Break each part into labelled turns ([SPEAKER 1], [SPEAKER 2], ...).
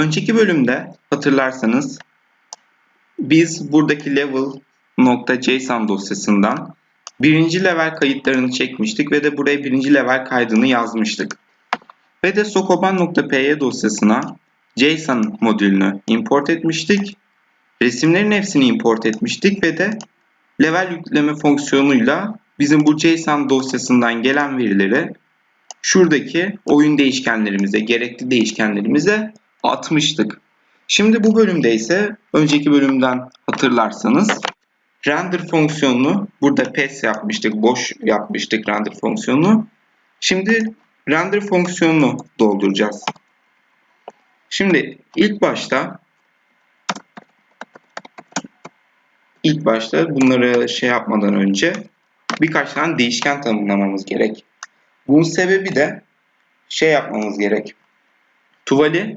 [SPEAKER 1] Önceki bölümde hatırlarsanız biz buradaki level.json dosyasından birinci level kayıtlarını çekmiştik ve de buraya birinci level kaydını yazmıştık. Ve de sokoban.py dosyasına JSON modülünü import etmiştik. Resimlerin hepsini import etmiştik ve de level yükleme fonksiyonuyla bizim bu JSON dosyasından gelen verileri şuradaki oyun değişkenlerimize, gerekli değişkenlerimize atmıştık. Şimdi bu bölümde ise önceki bölümden hatırlarsanız render fonksiyonunu burada pass yapmıştık, boş yapmıştık render fonksiyonunu. Şimdi render fonksiyonunu dolduracağız. Şimdi ilk başta ilk başta bunları şey yapmadan önce birkaç tane değişken tanımlamamız gerek. Bunun sebebi de şey yapmamız gerek. Tuvali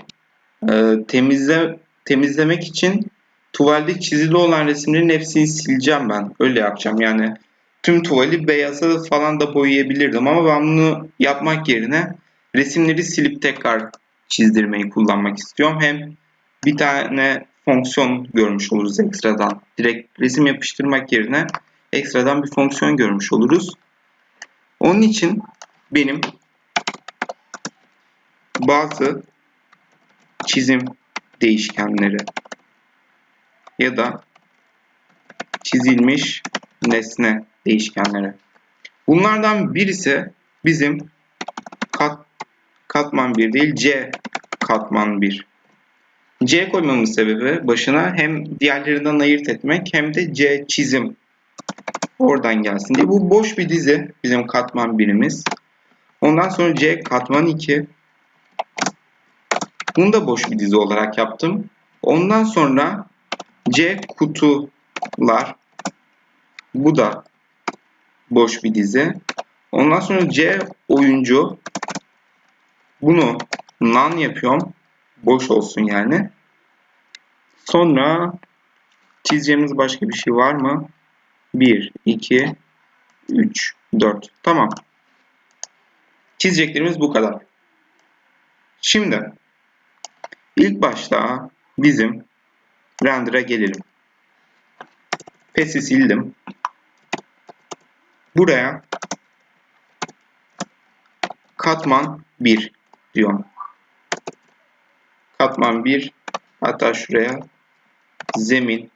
[SPEAKER 1] e, temizle temizlemek için tuvalde çizili olan resimlerin hepsini sileceğim ben. Öyle yapacağım. Yani tüm tuvali beyaza falan da boyayabilirdim ama ben bunu yapmak yerine resimleri silip tekrar çizdirmeyi kullanmak istiyorum. Hem bir tane fonksiyon görmüş oluruz ekstradan. Direkt resim yapıştırmak yerine ekstradan bir fonksiyon görmüş oluruz. Onun için benim bazı çizim değişkenleri ya da çizilmiş nesne değişkenleri. Bunlardan birisi bizim kat, katman 1 değil C katman 1. C koymamın sebebi başına hem diğerlerinden ayırt etmek hem de C çizim oradan gelsin diye. Bu boş bir dizi bizim katman birimiz. Ondan sonra C katman 2. Bunu da boş bir dizi olarak yaptım. Ondan sonra C kutular. Bu da boş bir dizi. Ondan sonra C oyuncu. Bunu none yapıyorum. Boş olsun yani. Sonra çizeceğimiz başka bir şey var mı? 1, 2, 3, 4. Tamam. Çizeceklerimiz bu kadar. Şimdi ilk başta bizim render'a gelelim. Pesi sildim. Buraya katman 1 diyorum. Katman 1 hatta şuraya zemin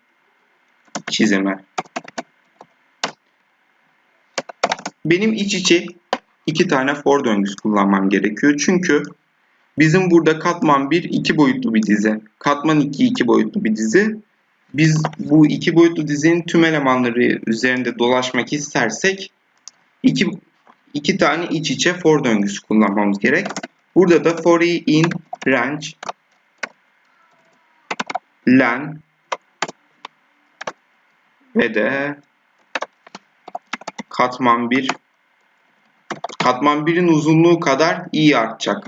[SPEAKER 1] çizimi. Benim iç içe iki tane for döngüsü kullanmam gerekiyor. Çünkü bizim burada katman 1 iki boyutlu bir dizi. Katman 2 iki boyutlu bir dizi. Biz bu iki boyutlu dizinin tüm elemanları üzerinde dolaşmak istersek iki, iki tane iç içe for döngüsü kullanmamız gerek. Burada da for i in range len ve de katman 1 katman 1'in uzunluğu kadar i artacak.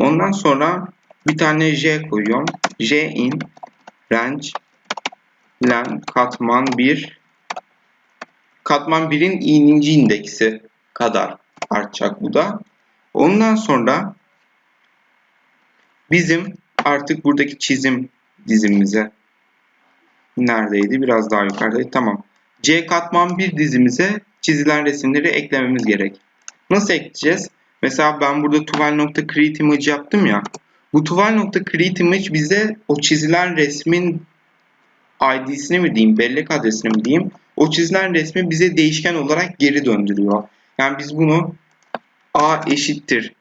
[SPEAKER 1] Ondan sonra bir tane j koyuyorum. j in range len katman 1 katman 1'in i'ninci indeksi kadar artacak bu da. Ondan sonra bizim artık buradaki çizim dizimize neredeydi? Biraz daha yukarıdaydı. Tamam. C katman 1 dizimize çizilen resimleri eklememiz gerek. Nasıl ekleyeceğiz? Mesela ben burada tuval.create image yaptım ya. Bu tuval.create image bize o çizilen resmin ID'sini mi diyeyim, bellek adresini mi diyeyim, o çizilen resmi bize değişken olarak geri döndürüyor. Yani biz bunu a eşittir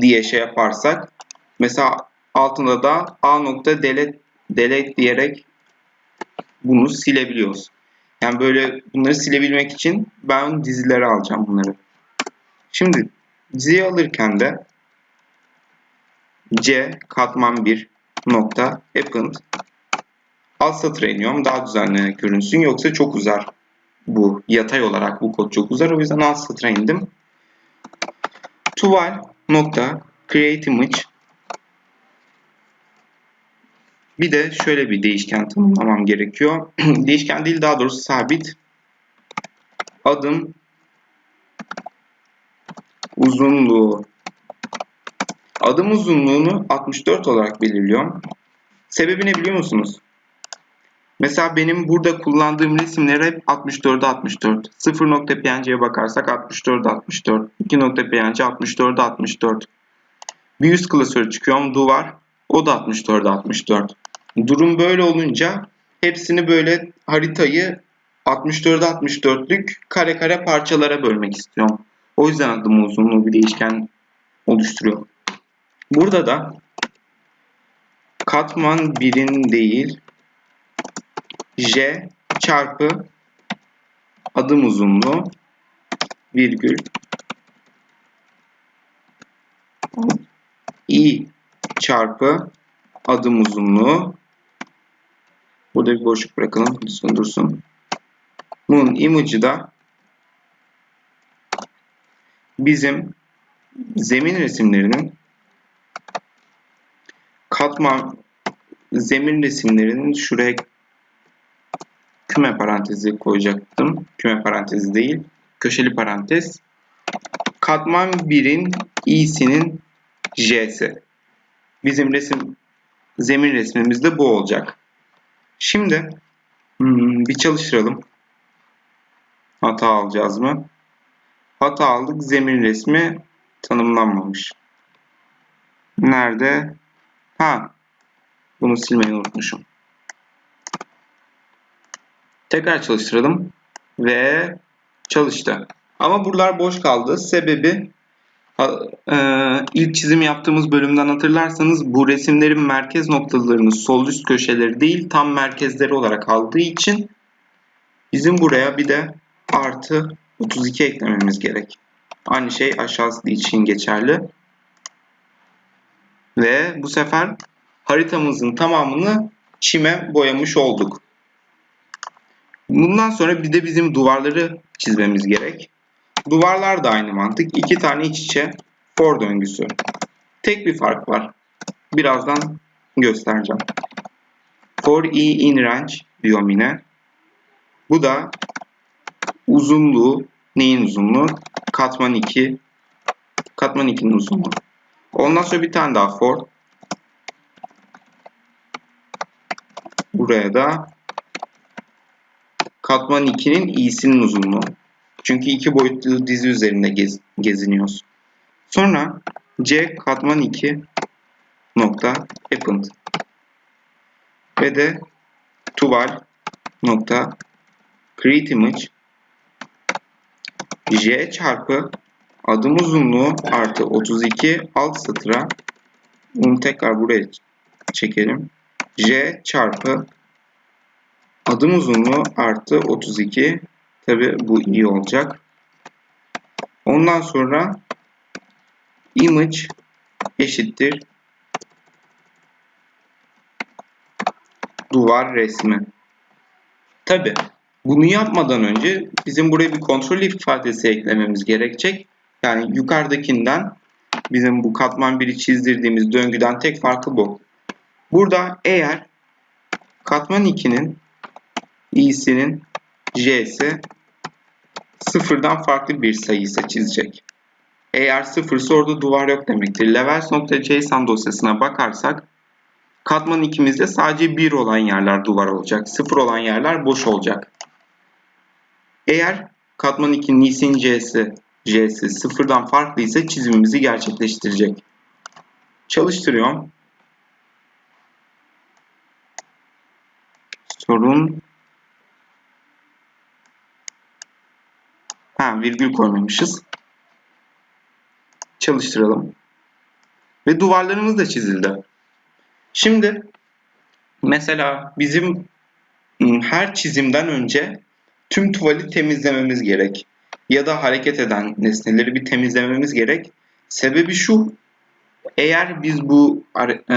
[SPEAKER 1] diye şey yaparsak mesela altında da a nokta delete, delete diyerek bunu silebiliyoruz. Yani böyle bunları silebilmek için ben dizileri alacağım bunları. Şimdi diziyi alırken de c katman 1 nokta append. Alt satıra iniyorum daha düzenli görünsün. Yoksa çok uzar bu yatay olarak. Bu kod çok uzar. O yüzden alt satıra indim. Tuval nokta create image. Bir de şöyle bir değişken tanımlamam gerekiyor. değişken değil daha doğrusu sabit adım uzunluğu adım uzunluğunu 64 olarak belirliyorum. Sebebi ne biliyor musunuz? Mesela benim burada kullandığım resimler hep 64'e 64. 0.png'ye bakarsak 64'e 64. 2.png 64'e 64. Bir üst klasörü çıkıyorum duvar. O da 64'e 64. Durum böyle olunca hepsini böyle haritayı 64'e 64'lük kare kare parçalara bölmek istiyorum. O yüzden adım uzunluğu bir değişken oluşturuyor. Burada da katman 1'in değil j çarpı adım uzunluğu virgül i çarpı adım uzunluğu burada bir boşluk bırakalım lütfen dursun bunun image'ı da bizim zemin resimlerinin katman zemin resimlerinin şuraya küme parantezi koyacaktım. Küme parantezi değil. Köşeli parantez. Katman 1'in i'sinin j'si. Bizim resim zemin resmimiz de bu olacak. Şimdi hmm, bir çalıştıralım. Hata alacağız mı? Hata aldık. Zemin resmi tanımlanmamış. Nerede? Ha. Bunu silmeyi unutmuşum. Tekrar çalıştıralım. Ve çalıştı. Ama buralar boş kaldı. Sebebi e, ilk çizim yaptığımız bölümden hatırlarsanız bu resimlerin merkez noktalarını sol üst köşeleri değil tam merkezleri olarak aldığı için bizim buraya bir de artı 32 eklememiz gerek. Aynı şey aşağısı için geçerli. Ve bu sefer haritamızın tamamını çime boyamış olduk. Bundan sonra bir de bizim duvarları çizmemiz gerek. Duvarlar da aynı mantık. İki tane iç içe for döngüsü. Tek bir fark var. Birazdan göstereceğim. For i in range diyorum yine. Bu da uzunluğu neyin uzunluğu? Katman 2 katman 2'nin uzunluğu. Ondan sonra bir tane daha for. Buraya da katman 2'nin i'sinin uzunluğu. Çünkü iki boyutlu dizi üzerinde gez, geziniyoruz. Sonra c katman 2 nokta append ve de tuval nokta create image j çarpı adım uzunluğu artı 32 alt satıra bunu tekrar buraya çekelim. j çarpı adım uzunluğu artı 32 tabi bu iyi olacak. Ondan sonra image eşittir duvar resmi. Tabi bunu yapmadan önce bizim buraya bir kontrol ifadesi eklememiz gerekecek. Yani yukarıdakinden bizim bu katman 1'i çizdirdiğimiz döngüden tek farkı bu. Burada eğer katman 2'nin i'sinin j'si sıfırdan farklı bir sayı ise çizecek. Eğer sıfırsa orada duvar yok demektir. Levels.json dosyasına bakarsak katman 2'mizde sadece 1 olan yerler duvar olacak. 0 olan yerler boş olacak. Eğer katman 2'nin i'sinin c'si j'si sıfırdan farklı ise çizimimizi gerçekleştirecek. Çalıştırıyorum. Sorun Ha virgül koymamışız. Çalıştıralım. Ve duvarlarımız da çizildi. Şimdi mesela bizim ıı, her çizimden önce tüm tuvali temizlememiz gerek. Ya da hareket eden nesneleri bir temizlememiz gerek. Sebebi şu. Eğer biz bu e,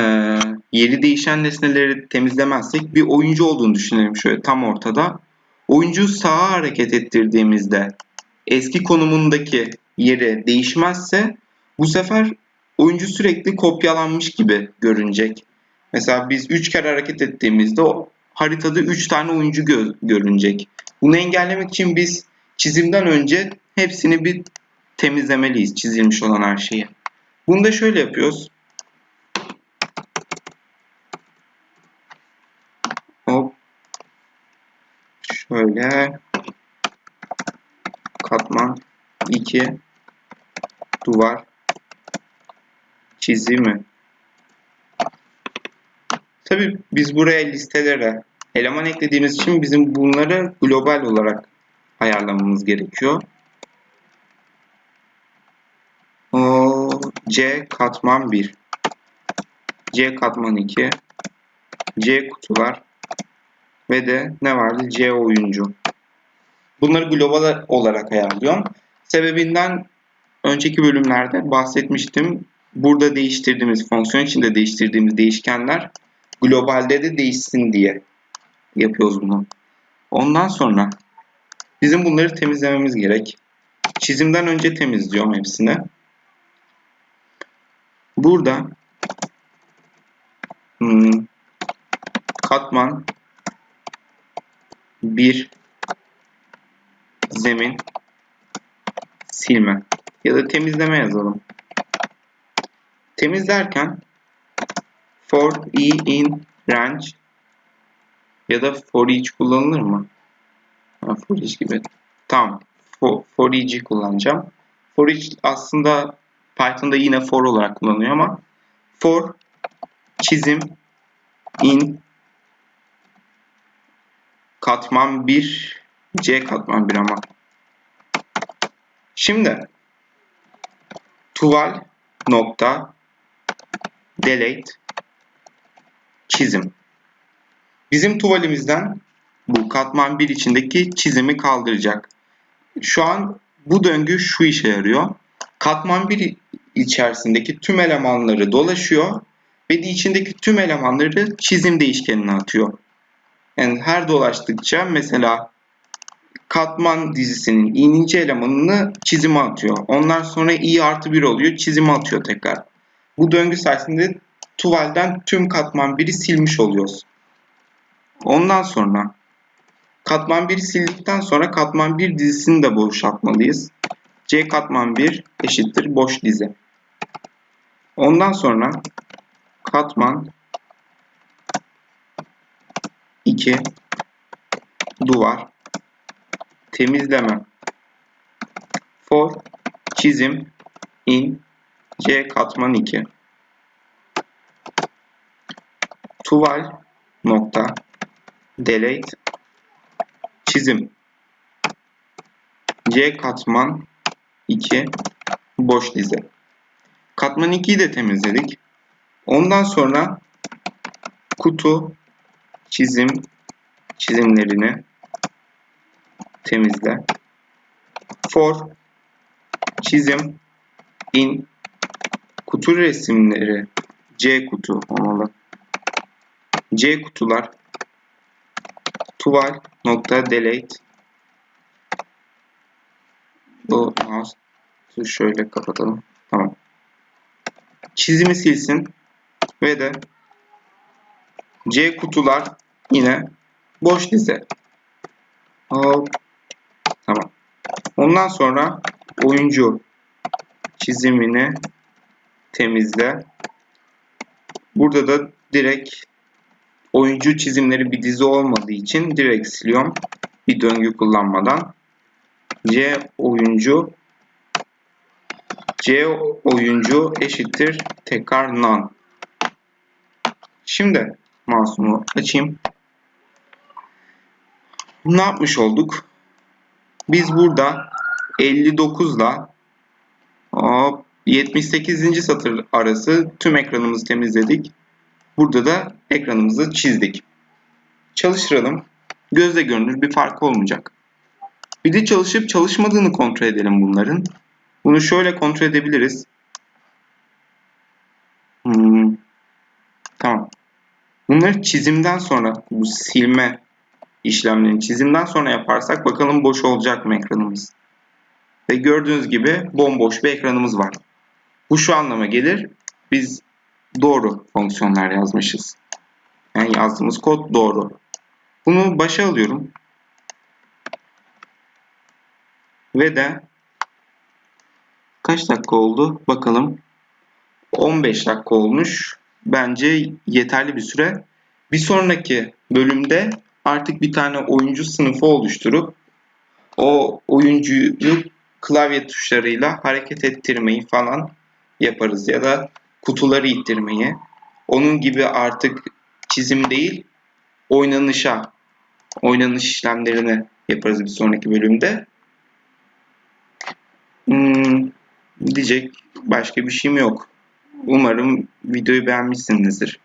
[SPEAKER 1] yeri değişen nesneleri temizlemezsek bir oyuncu olduğunu düşünelim şöyle tam ortada. Oyuncu sağa hareket ettirdiğimizde eski konumundaki yeri değişmezse bu sefer oyuncu sürekli kopyalanmış gibi görünecek. Mesela biz 3 kere hareket ettiğimizde o haritada 3 tane oyuncu gö görünecek. Bunu engellemek için biz çizimden önce hepsini bir temizlemeliyiz çizilmiş olan her şeyi. Bunu da şöyle yapıyoruz. Hop. Şöyle katman 2 duvar çizimi. Tabi biz buraya listelere eleman eklediğimiz için bizim bunları global olarak ayarlamamız gerekiyor. O C katman 1 C katman 2 C kutular ve de ne vardı? C oyuncu. Bunları global olarak ayarlıyorum. Sebebinden önceki bölümlerde bahsetmiştim. Burada değiştirdiğimiz, fonksiyon içinde değiştirdiğimiz değişkenler globalde de değişsin diye yapıyoruz bunu. Ondan sonra bizim bunları temizlememiz gerek. Çizimden önce temizliyorum hepsini. Burada hmm, katman bir zemin silme ya da temizleme yazalım. Temizlerken for e in range ya da for each kullanılır mı? Ha, for each gibi. Tamam. For, for each'i kullanacağım. For each aslında Python'da yine for olarak kullanılıyor ama for çizim in katman 1 C katman 1 ama. Şimdi tuval nokta delete çizim. Bizim tuvalimizden bu katman 1 içindeki çizimi kaldıracak. Şu an bu döngü şu işe yarıyor. Katman 1 içerisindeki tüm elemanları dolaşıyor ve içindeki tüm elemanları çizim değişkenine atıyor. Yani her dolaştıkça mesela katman dizisinin i'ninci elemanını çizime atıyor. Ondan sonra i artı 1 oluyor çizime atıyor tekrar. Bu döngü sayesinde tuvalden tüm katman 1'i silmiş oluyoruz. Ondan sonra katman 1'i sildikten sonra katman 1 dizisini de boşaltmalıyız. C katman 1 eşittir boş dizi. Ondan sonra katman 2 duvar temizleme for çizim in C katman 2 tuval nokta delete çizim C katman 2 boş dizi. Katman 2'yi de temizledik. Ondan sonra kutu çizim çizimlerini temizle. For çizim in kutu resimleri C kutu olmalı. C kutular tuval nokta delete bu mouse'u şöyle kapatalım. Tamam. Çizimi silsin ve de C kutular yine boş dize. Hop. Tamam. Ondan sonra oyuncu çizimini temizle. Burada da direkt oyuncu çizimleri bir dizi olmadığı için direkt siliyorum. Bir döngü kullanmadan. C oyuncu C oyuncu eşittir tekrar none. Şimdi mouse'umu açayım. Ne yapmış olduk? Biz burada 59 ile 78. satır arası tüm ekranımızı temizledik. Burada da ekranımızı çizdik. Çalıştıralım. Gözle görünür bir fark olmayacak. Bir de çalışıp çalışmadığını kontrol edelim bunların. Bunu şöyle kontrol edebiliriz. Hmm. Tamam. Bunları çizimden sonra bu silme işlemlerini çizimden sonra yaparsak bakalım boş olacak mı ekranımız. Ve gördüğünüz gibi bomboş bir ekranımız var. Bu şu anlama gelir. Biz doğru fonksiyonlar yazmışız. Yani yazdığımız kod doğru. Bunu başa alıyorum. Ve de kaç dakika oldu bakalım. 15 dakika olmuş. Bence yeterli bir süre. Bir sonraki bölümde artık bir tane oyuncu sınıfı oluşturup o oyuncuyu klavye tuşlarıyla hareket ettirmeyi falan yaparız ya da kutuları ittirmeyi. Onun gibi artık çizim değil, oynanışa, oynanış işlemlerini yaparız bir sonraki bölümde. Hmm, diyecek başka bir şeyim yok. Umarım videoyu beğenmişsinizdir.